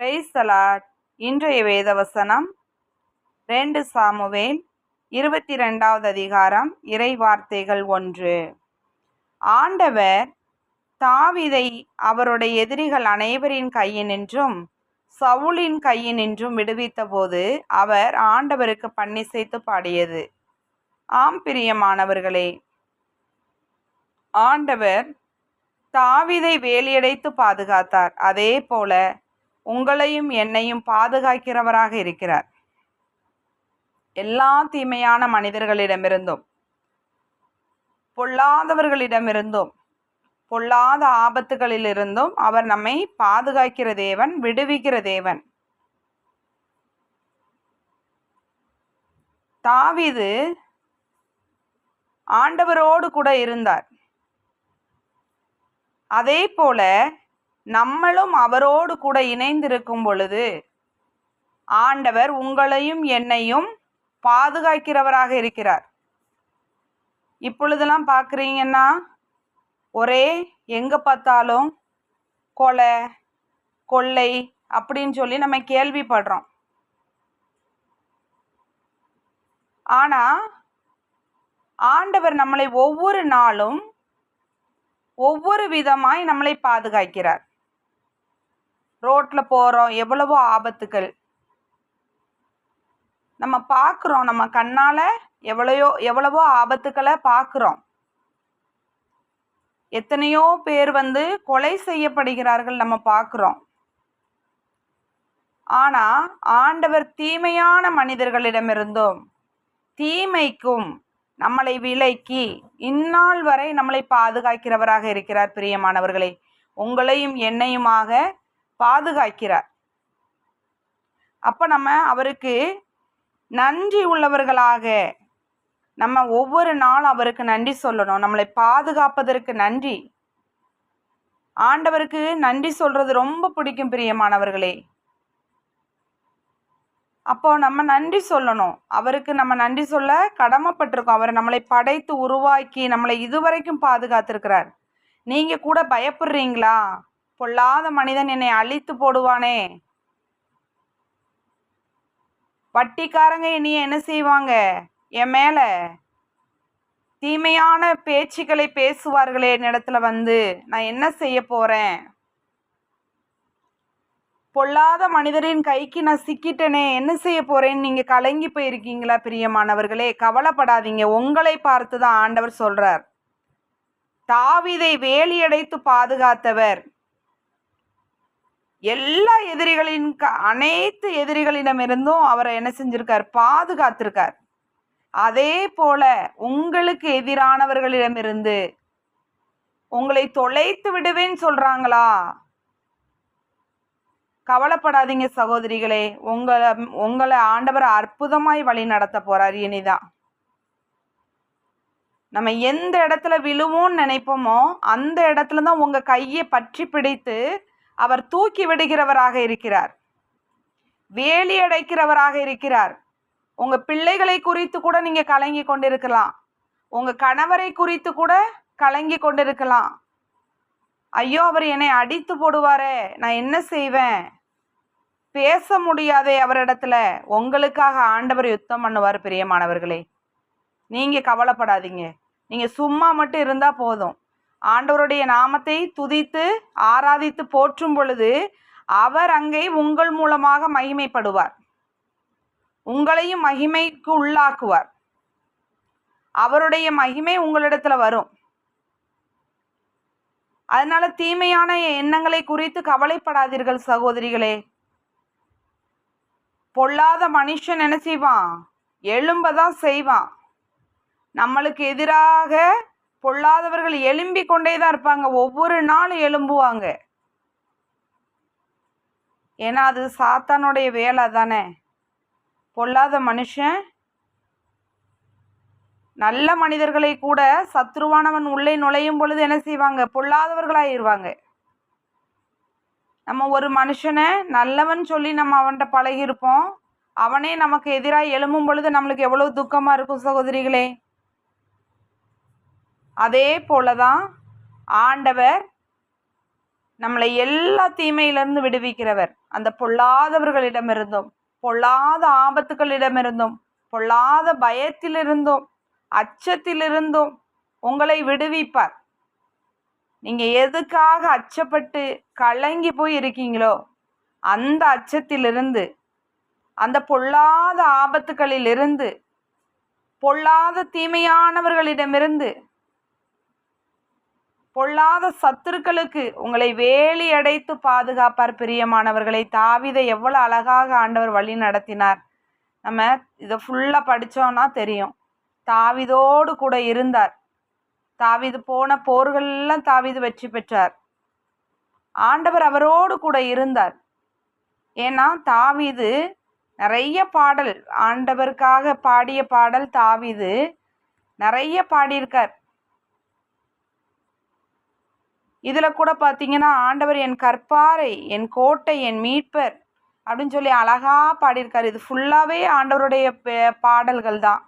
பிரைசலாட் இன்றைய வேதவசனம் ரெண்டு சாமுவேல் இருபத்தி ரெண்டாவது அதிகாரம் இறை வார்த்தைகள் ஒன்று. ஆண்டவர் தாவிதை அவருடைய எதிரிகள் அனைவரின் கையினின்றும் சவுலின் கையினின்றும் விடுவித்தபோது அவர் ஆண்டவருக்கு பன்னிசைத்து பாடியது. ஆம் பிரியமானவர்களே. ஆண்டவர் தாவிதை வேலியடைத்து பாதுகாத்தார். அதே போல உங்களையும் என்னையும் பாதுகாக்கிறவராக இருக்கிறார். எல்லா தீமையான மனிதர்களிடமிருந்தும் பொல்லாதவர்களிடமிருந்தும் பொல்லாத ஆபத்துகளிலிருந்தும் அவர் நம்மை பாதுகாக்கிற தேவன் விடுவிக்கிற தேவன். தாவிது ஆண்டவரோடு கூட இருந்தார். அதே போல நம்மளும் அவரோடு கூட இணைந்திருக்கும் பொழுது ஆண்டவர் உங்களையும் என்னையும் பாதுகாக்கிறவராக இருக்கிறார். இப்பொழுதெல்லாம் பார்க்குறீங்கன்னா ஒரே எங்கே பார்த்தாலும் கொலை கொள்ளை அப்படின்னு சொல்லி நம்ம கேள்விப்படுறோம். ஆனால் ஆண்டவர் நம்மளை ஒவ்வொரு நாளும் ஒவ்வொரு விதமாய் நம்மளை பாதுகாக்கிறார். ரோட்டில் போகிறோம் எவ்வளவோ ஆபத்துகள். நம்ம பார்க்குறோம் நம்ம கண்ணால் எவ்வளையோ எவ்வளவோ ஆபத்துக்களை பார்க்குறோம் எத்தனையோ பேர் வந்து கொலை செய்யப்படுகிறார்கள் நம்ம பார்க்குறோம் ஆனால் ஆண்டவர் தீமையான மனிதர்களிடமிருந்தும் தீமைக்கும் நம்மளை விலக்கி இந்நாள் வரை நம்மளை பாதுகாக்கிறவராக இருக்கிறார் பிரியமானவர்களே. உங்களையும் என்னையுமாக பாதுகாக்கிறார். அப்போ நம்ம அவருக்கு நன்றி உள்ளவர்களாக நம்ம ஒவ்வொரு நாளும் அவருக்கு நன்றி சொல்லணும். நம்மளை பாதுகாப்பதற்கு நன்றி. ஆண்டவருக்கு நன்றி சொல்கிறது ரொம்ப பிடிக்கும் பிரியமானவர்களே. அப்போ நம்ம நன்றி சொல்லணும். அவருக்கு நம்ம நன்றி சொல்ல கடமைப்பட்டிருக்கோம். அவர் நம்மளை படைத்து உருவாக்கி நம்மளை இதுவரைக்கும் பாதுகாத்திருக்கிறார். நீங்கள் கூட பயப்படுறீங்களா? பொல்லாத மனிதன் என்னை அழித்து போடுவானே? வட்டிக்காரங்க இனி என்ன செய்வாங்க? என் மேலே தீமையான பேச்சுக்களை பேசுவார்களே என்னிடத்துல வந்து. நான் என்ன செய்ய போகிறேன் பொல்லாத மனிதரின் கைக்கு நான் சிக்கிட்டேனே என்ன செய்ய போறேன்னு நீங்க கலங்கி போயிருக்கீங்களா பிரியமானவர்களே? கவலைப்படாதீங்க. உங்களை பார்த்து தான் ஆண்டவர் சொல்றார். தாவிதை வேலியடைத்து பாதுகாத்தவர். எல்லா எதிரிகளின் க அனைத்து எதிரிகளிடமிருந்தும் அவரை என்ன செஞ்சிருக்கார்? பாதுகாத்திருக்கார். அதே போல உங்களுக்கு எதிரானவர்களிடமிருந்து உங்களை தொலைத்து விடுவேன்னு சொல்றாங்களா? கவலைப்படாதீங்க சகோதரிகளே. உங்களை உங்களை ஆண்டவர் அற்புதமாய் வழி நடத்த போறார் இனிதான். நம்ம எந்த இடத்துல விழுவோம்னு நினைப்போமோ அந்த இடத்துல தான் உங்க கையை பற்றி பிடித்து அவர் தூக்கி விடுகிறவராக இருக்கிறார். வேலி அடைக்கிறவராக இருக்கிறார். உங்க பிள்ளைகளை குறித்து கூட நீங்க கலங்கி கொண்டிருக்கலாம். உங்க கணவரை குறித்து கூட கலங்கி கொண்டிருக்கலாம். ஐயோ அவர் என்னை அடித்து போடுவாரே நான் என்ன செய்வேன்? பேச முடியாதே அவரிடத்துல. உங்களுக்காக ஆண்டவர் யுத்தம் பண்ணுவார் பிரியமானவர்களே. நீங்கள் கவலைப்படாதீங்க. நீங்கள் சும்மா மட்டும் இருந்தால் போதும். ஆண்டவருடைய நாமத்தை துதித்து ஆராதித்து போற்றும் பொழுது அவர் அங்கே உங்கள் மூலமாக மகிமைப்படுவார். உங்களையும் மகிமைக்கு உள்ளாக்குவார். அவருடைய மகிமை உங்களிடத்துல வரும். அதனால தீமையான எண்ணங்களை குறித்து கவலைப்படாதீர்கள் சகோதரிகளே. பொல்லாத மனுஷன் என்ன செய்வான்? எழும்பதான் செய்வான். நம்மளுக்கு எதிராக பொல்லாதவர்கள் எழும்பி கொண்டேதான் இருப்பாங்க. ஒவ்வொரு நாளும் எழும்புவாங்க. ஏன்னா அது சாத்தானுடைய வேலை தானே. பொல்லாத மனுஷன் நல்ல மனிதர்களை கூட சத்ருவானவன் உள்ளே நுழையும் பொழுது என்ன செய்வாங்க? பொல்லாதவர்களாயிருவாங்க. நம்ம ஒரு மனுஷனை நல்லவன் சொல்லி நம்ம அவன்கிட்ட பழகியிருப்போம். அவனே நமக்கு எதிராக எழும்பும் பொழுது நம்மளுக்கு எவ்வளோ துக்கமாக இருக்கும் சகோதரிகளே. அதே போல தான் ஆண்டவர் நம்மளை எல்லா தீமையிலிருந்து விடுவிக்கிறவர். அந்த பொல்லாதவர்களிடமிருந்தும் பொல்லாத ஆபத்துக்களிடமிருந்தும் பொல்லாத பயத்திலிருந்தும் அச்சத்திலிருந்தும் உங்களை விடுவிப்பார். நீங்கள் எதுக்காக அச்சப்பட்டு கலங்கி போய் இருக்கீங்களோ அந்த அச்சத்திலிருந்து அந்த பொல்லாத ஆபத்துகளிலிருந்து பொல்லாத தீமையானவர்களிடமிருந்து பொல்லாத சத்துருக்களுக்கு உங்களை வேலி அடைத்து பாதுகாப்பார் பிரியமானவர்களை. தாவிதை எவ்வளோ அழகாக ஆண்டவர் வழி நடத்தினார். நம்ம இதை ஃபுல்லாக படித்தோம்னா தெரியும். தாவிதோடு கூட இருந்தார். தாவிது போன போர்களெல்லாம் தாவிது வெற்றி பெற்றார். ஆண்டவர் அவரோடு கூட இருந்தார். ஏன்னா தாவிது நிறைய பாடல் ஆண்டவருக்காக பாடிய பாடல் தாவிது. நிறைய பாடியிருக்கார். இதில் கூட பார்த்தீங்கன்னா ஆண்டவர் என் கற்பாரை என் கோட்டை என் மீட்பர் அப்படின்னு சொல்லி அழகாக பாடியிருக்கார். இது ஃபுல்லாகவே ஆண்டவருடைய பாடல்கள் தான்.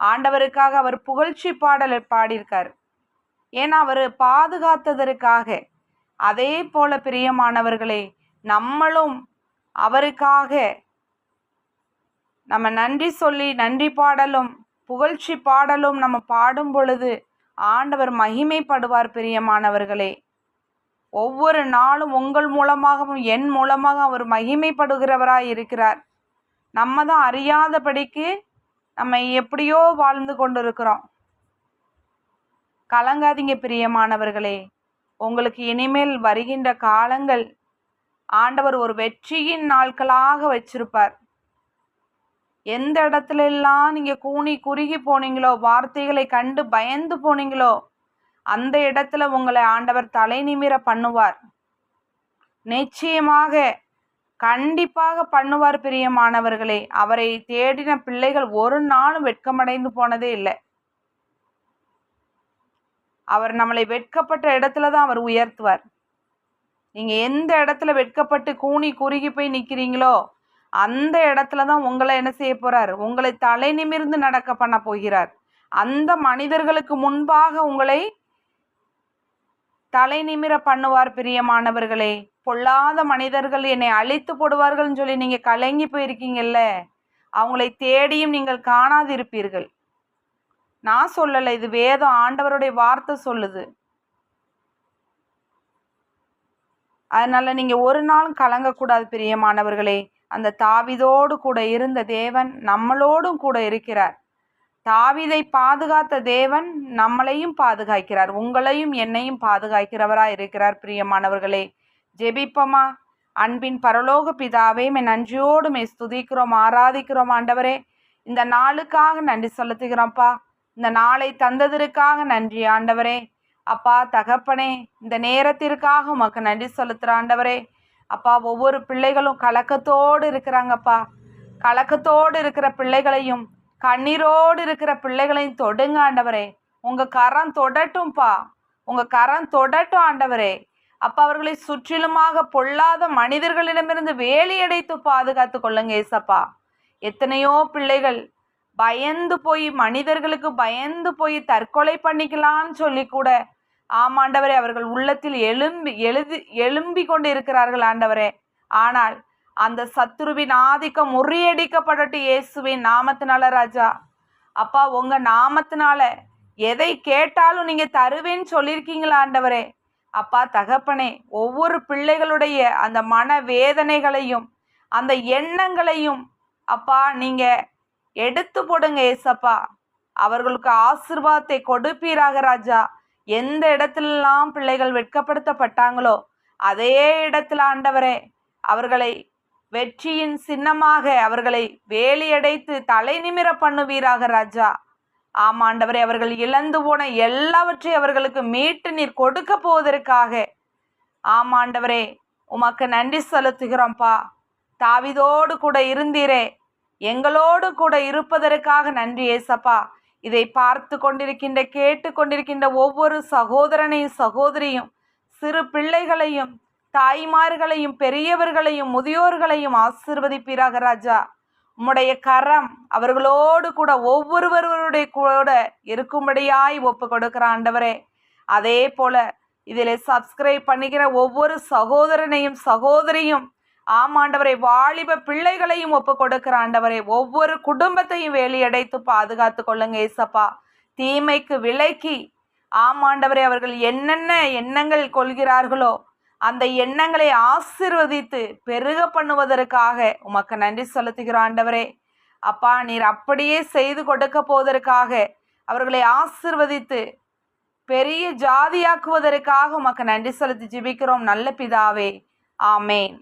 ஆண்டவருக்காக அவர் புகழ்ச்சி பாடல் பாடியிருக்கார். ஏன்னா அவர் பாதுகாத்ததற்காக. அதே போல பிரியமானவர்களே நம்மளும் அவருக்காக நம்ம நன்றி சொல்லி நன்றி பாடலும் புகழ்ச்சி பாடலும் நம்ம பாடும் பொழுது ஆண்டவர் மகிமைப்படுவார் பிரியமானவர்களே. ஒவ்வொரு நாளும் உங்கள் மூலமாகவும் என் மூலமாக அவர் மகிமைப்படுகிறவராய் இருக்கிறார். நம்ம தான் அறியாதபடிக்கு நம்ம எப்படியோ வாழ்ந்து கொண்டிருக்கிறோம். கலங்காதீங்க பிரியமானவர்களே. உங்களுக்கு இனிமேல் வருகின்ற காலங்கள் ஆண்டவர் ஒரு வெற்றியின் நாட்களாக வச்சிருப்பார். எந்த இடத்துல எல்லாம் நீங்க கூனி குறுகி போனீங்களோ வார்த்தைகளை கண்டு பயந்து போனீங்களோ அந்த இடத்துல உங்களை ஆண்டவர் தலை நிமிர பண்ணுவார். நிச்சயமாக கண்டிப்பாக பண்ணுவார் பிரியமானவர்களே. அவரை தேடின பிள்ளைகள் ஒரு நாளும் வெட்கமடைந்து போனதே இல்லை. அவர் நம்மளை வெட்கப்பட்ட இடத்துல தான் அவர் உயர்த்துவார். நீங்கள் எந்த இடத்துல வெட்கப்பட்டு கூனி குறுகி போய் நிற்கிறீங்களோ அந்த இடத்துல தான் உங்களை என்ன செய்ய போகிறார் உங்களை தலை நிமிர்ந்து நடக்க பண்ண போகிறார். அந்த மனிதர்களுக்கு முன்பாக உங்களை தலை நிமிர பண்ணுவார் பிரியமானவர்களே. பொல்லாத மனிதர்கள் என்னை அழித்து போடுவார்கள்னு சொல்லி நீங்கள் கலங்கி போயிருக்கீங்கல்ல. அவங்களை தேடியும் நீங்கள் காணாதிருப்பீர்கள். நான் சொல்லலை இது வேதம் ஆண்டவருடைய வார்த்தை சொல்லுது. அதனால நீங்க ஒரு நாளும் கலங்கக்கூடாது பிரியமானவர்களே. அந்த தாவிதோடு கூட இருந்த தேவன் நம்மளோடும் கூட இருக்கிறார். தாவிதை பாதுகாத்த தேவன் நம்மளையும் பாதுகாக்கிறார். உங்களையும் என்னையும் பாதுகாக்கிறவராக இருக்கிறார் பிரியமானவர்களே. ஜெபிப்பமா? அன்பின் பரலோக பிதாவே மே நன்றியோடு மே ஸ்துதிக்கிறோம் ஆராதிக்கிறோம் ஆண்டவரே. இந்த நாளுக்காக நன்றி செலுத்துகிறோம்ப்பா. இந்த நாளை தந்ததற்காக நன்றி ஆண்டவரே. அப்பா தகப்பனே இந்த நேரத்திற்காக உமக்கு நன்றி செலுத்துகிற ஆண்டவரே. அப்பா ஒவ்வொரு பிள்ளைகளும் கலக்கத்தோடு இருக்கிறாங்கப்பா. கலக்கத்தோடு இருக்கிற பிள்ளைகளையும் கண்ணீரோடு இருக்கிற பிள்ளைகளையும் தொடுங்க ஆண்டவரே. உங்கள் கரம் தொடட்டும்ப்பா உங்கள் கரம் தொடட்டும் ஆண்டவரே. அப்போ அவர்களை சுற்றிலுமாக பொல்லாத மனிதர்களிடமிருந்து வேலியடைத்து பாதுகாத்து கொள்ளுங்க ஏசப்பா. எத்தனையோ பிள்ளைகள் பயந்து போய் மனிதர்களுக்கு பயந்து போய் தற்கொலை பண்ணிக்கலாம்னு சொல்லி கூட ஆமாண்டவரே அவர்கள் உள்ளத்தில் எழும்பி எழுதி எழும்பி கொண்டு இருக்கிறார்கள் ஆண்டவரே. ஆனால் அந்த சத்துருவின் ஆதிக்கம் முறியடிக்கப்படட்டு இயேசுவின் நாமத்தினால ராஜா. அப்பா உங்க நாமத்தினால எதை கேட்டாலும் நீங்க தருவேன்னு சொல்லியிருக்கீங்களா ஆண்டவரே? அப்பா தகப்பனே ஒவ்வொரு பிள்ளைகளுடைய அந்த மன வேதனைகளையும் அந்த எண்ணங்களையும் அப்பா நீங்க எடுத்து போடுங்க ஏசப்பா அவர்களுக்கு ஆசிர்வாதத்தை கொடுப்பீராக ராஜா. எந்த இடத்துலலாம் பிள்ளைகள் வெட்கப்படுத்தப்பட்டாங்களோ அதே இடத்துல ஆண்டவரே அவர்களை வெற்றியின் சின்னமாக அவர்களை வேலியடைத்து தலை நிமிர பண்ணுவீராக ராஜா. ஆமாண்டவரை அவர்கள் இழந்து போன எல்லாவற்றையும் அவர்களுக்கு மீட்டு நீர் கொடுக்க போவதற்காக. ஆமாண்டவரே உமக்கு நன்றி செலுத்துகிறோம்ப்பா தாவிதோடு கூட இருந்தீரே. எங்களோடு கூட இருப்பதற்காக நன்றி ஏசப்பா. இதை பார்த்து கொண்டிருக்கின்ற கேட்டு கொண்டிருக்கின்ற ஒவ்வொரு சகோதரனையும் சகோதரியும் சிறு பிள்ளைகளையும் தாய்மார்களையும் பெரியவர்களையும் முதியோர்களையும் ஆசிர்வதிப்பீராக ராஜா. உம்முடைய கரம் அவர்களோடு கூட ஒவ்வொருவருடைய கூட இருக்கும்படியாய் ஒப்பு கொடுக்கிற ஆண்டவரே. அதே போல இதில் சப்ஸ்கிரைப் பண்ணிக்கிற ஒவ்வொரு சகோதரனையும் சகோதரியும் ஆமாண்டவரை வாலிப பிள்ளைகளையும் ஒப்பு கொடுக்கிற ஆண்டவரை ஒவ்வொரு குடும்பத்தையும் வேலியடைத்து பாதுகாத்து கொள்ளுங்க ஏசப்பா. தீமைக்கு விலக்கி ஆமாண்டவரை அவர்கள் என்னென்ன எண்ணங்கள் கொள்கிறார்களோ அந்த எண்ணங்களை ஆசிர்வதித்து பெருக பண்ணுவதற்காக உமக்கு நன்றி செலுத்துகிறோம் ஆண்டவரே. அப்பா நீர் அப்படியே செய்து கொடுக்க போவதற்காக அவர்களை ஆசிர்வதித்து பெரிய ஜாதியாக்குவதற்காக உமக்கு நன்றி செலுத்தி ஜிபிக்கிறோம். நல்ல பிதாவே. ஆமேன்.